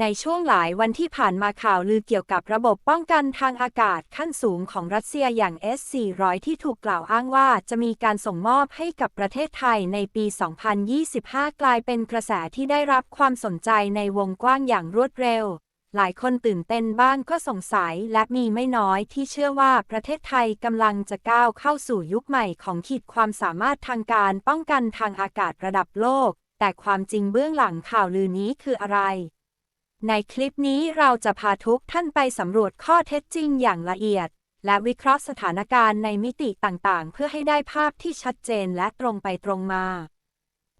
ในช่วงหลายวันที่ผ่านมาข่าวลือเกี่ยวกับระบบป้องกันทางอากาศขั้นสูงของรัสเซียอย่าง S-400 ที่ถูกกล่าวอ้างว่าจะมีการส่งมอบให้กับประเทศไทยในปี 2025 กลายเป็นกระแสที่ได้รับความสนใจในวงกว้างอย่างรวดเร็ว หลายคนตื่นเต้นบ้างก็สงสัยและมีไม่น้อยที่เชื่อว่าประเทศไทยกำลังจะก้าวเข้าสู่ยุคใหม่ของขีดความสามารถทางการป้องกันทางอากาศระดับโลก แต่ความจริงเบื้องหลังข่าวลือนี้คืออะไร ในคลิปนี้เราจะพาทุกท่านไปสำรวจข้อเท็จจริงอย่างละเอียด และวิเคราะห์สถานการณ์ในมิติต่างๆ เพื่อให้ได้ภาพที่ชัดเจนและตรงไปตรงมา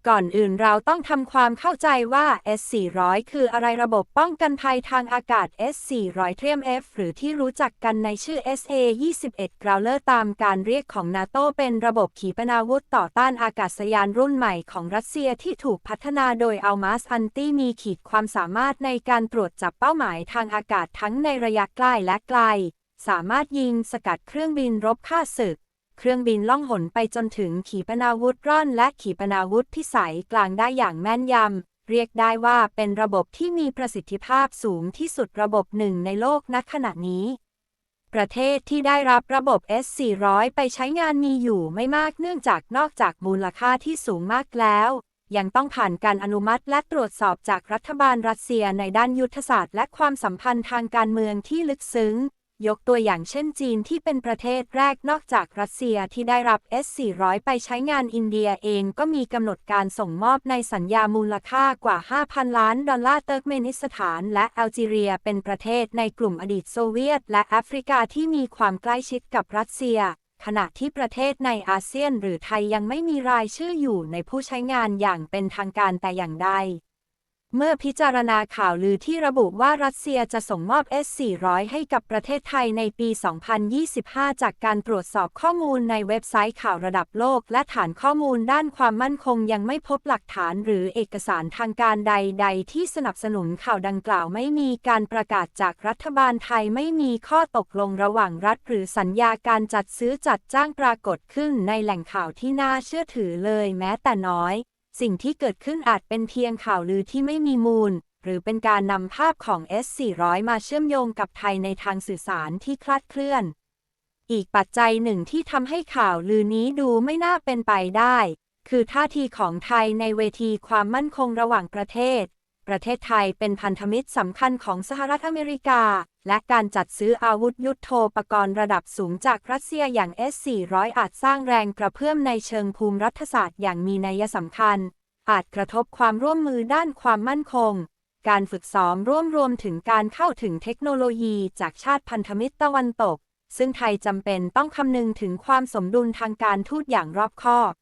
ก่อนอื่นเราต้องทำความเข้าใจว่า S400 คืออะไรระบบป้องกันภัยทางอากาศ S400 เทียม F หรือที่รู้จักกันในชื่อ SA-21 Growler ตามการเรียกของนาโตเป็นระบบขีปนาวุธต่อต้านอากาศยานรุ่นใหม่ของรัสเซียที่ถูกพัฒนาโดยอัลมาสอันตี้มีขีดความสามารถในการตรวจจับเป้าหมายทางอากาศทั้งในระยะใกล้และไกล สามารถยิงสกัดเครื่องบินรบฆ่าศึก เครื่องบินล่องหนไปจนถึงขีปนาวุธร่อนและขีปนาวุธพิสัยกลางได้อย่างแม่นยำ เรียกได้ว่าเป็นระบบที่มีประสิทธิภาพสูงที่สุดระบบหนึ่งในโลกณขณะนี้ ประเทศที่ได้รับระบบ S400 ไปใช้งานมีอยู่ไม่มากเนื่องจากนอกจากมูลค่าที่สูงมากแล้วยังต้องผ่านการอนุมัติและตรวจสอบจากรัฐบาลรัสเซียในด้านยุทธศาสตร์และความสัมพันธ์ทางการเมืองที่ลึกซึ้ง ยกตัวอย่างเช่นจีนที่เป็นประเทศแรกนอกจากรัสเซียที่ได้รับ S400 ไปใช้งานอินเดียเองก็มีกำหนดการส่งมอบในสัญญามูลค่ากว่า 5,000 ล้านดอลลาร์เติร์กเมนิสถาน และแอลจีเรียเป็นประเทศในกลุ่มอดีตโซเวียต และแอฟริกาที่มีความใกล้ชิดกับรัสเซีย ขณะที่ประเทศในอาเซียนหรือไทยยังไม่มีรายชื่ออยู่ในผู้ใช้งานอย่างเป็นทางการแต่อย่างใด เมื่อพิจารณาข่าวลือที่ระบุว่ารัสเซียจะส่งมอบ S-400 ให้กับประเทศไทยในปี 2025 จากการตรวจสอบข้อมูลในเว็บไซต์ข่าวระดับโลก และฐานข้อมูลด้านความมั่นคงยังไม่พบหลักฐานหรือเอกสารทางการใด ๆ ที่สนับสนุนข่าวดังกล่าวไม่มีการประกาศจากรัฐบาลไทยไม่มีข้อตกลงระหว่างรัฐ หรือสัญญาการจัดซื้อจัดจ้างปรากฏขึ้นในแหล่งข่าวที่น่าเชื่อถือเลยแม้แต่น้อย สิ่งที่เกิดขึ้นอาจเป็นเพียงข่าวลือที่ไม่มีมูล หรือเป็นการนำภาพของ S400 มาเชื่อมโยงกับไทยในทางสื่อสารที่คลาดเคลื่อน อีกปัจจัยหนึ่งที่ทำให้ข่าวลือนี้ดูไม่น่าเป็นไปได้ คือท่าทีของไทยในเวทีความมั่นคงระหว่างประเทศ ประเทศไทยเป็นพันธมิตรสำคัญของสหรัฐอเมริกา และการจัดซื้ออาวุธยุโทโธปกรณ์ระดับสูงจากรัสเซียอย่าง S400 อาจสร้างแรงกระเพื่อมในเชิงภูมิรัฐศาสตร์อย่างมีนัยสำคัญ อาจกระทบความร่วมมือด้านความมั่นคง การฝึกซ้อมร่วมรวมถึงการเข้าถึงเทคโนโลยีจากชาติพันธมิตรตะวันตก ซึ่งไทยจำเป็นต้องคำนึงถึงความสมดุลทางการทูตอย่างรอบคอบ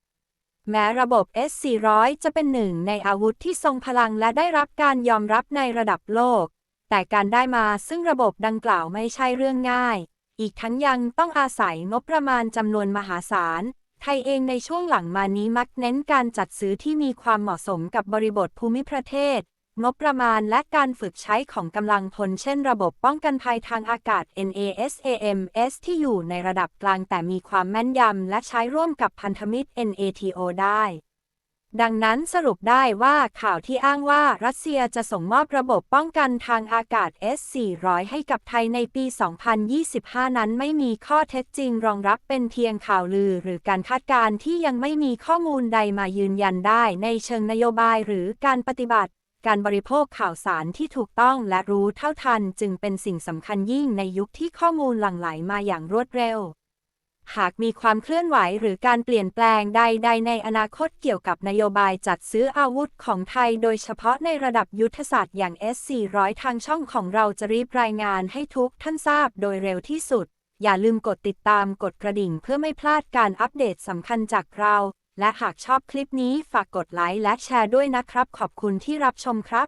แม้ระบบ S400 จะเป็นหนึ่งในอาวุธที่ทรงพลังและได้รับการยอมรับในระดับโลก แต่การได้มาซึ่งระบบดังกล่าวไม่ใช่เรื่องง่าย อีกทั้งยังต้องอาศัยงบประมาณจำนวนมหาศาล ไทยเองในช่วงหลังมานี้มักเน้นการจัดซื้อที่มีความเหมาะสมกับบริบทภูมิประเทศ งบประมาณและการฝึกใช้ของกำลังพลเช่นระบบป้องกันภัยทางอากาศ NASAMS ที่อยู่ในระดับกลางแต่มีความแม่นยำและใช้ร่วมกับพันธมิตร NATO ได้ ดังนั้นสรุปได้ว่าข่าวที่อ้างว่ารัสเซียจะส่งมอบระบบป้องกันทางอากาศ S-400 ให้กับไทยในปี 2025 นั้นไม่มีข้อเท็จจริงรองรับเป็นเพียงข่าวลือหรือการคาดการณ์ที่ยังไม่มีข้อมูลใดมายืนยันได้ในเชิงนโยบายหรือการปฏิบัติ การบริโภคข่าวสารที่ถูกต้องและรู้เท่าทันจึงเป็นสิ่งสำคัญยิ่งในยุคที่ข้อมูลหลั่งไหลมาอย่างรวดเร็ว หากมีความเคลื่อนไหวหรือการเปลี่ยนแปลงใดๆในอนาคตเกี่ยวกับนโยบายจัดซื้ออาวุธของไทย โดยเฉพาะในระดับยุทธศาสตร์อย่าง S400 ทางช่องของเราจะรีบรายงานให้ทุกท่านทราบโดยเร็วที่สุด อย่าลืมกดติดตามกดกระดิ่งเพื่อไม่พลาดการอัปเดตสำคัญจากเรา และหากชอบคลิปนี้ฝากกดไลค์และแชร์ด้วยนะครับ ขอบคุณที่รับชมครับ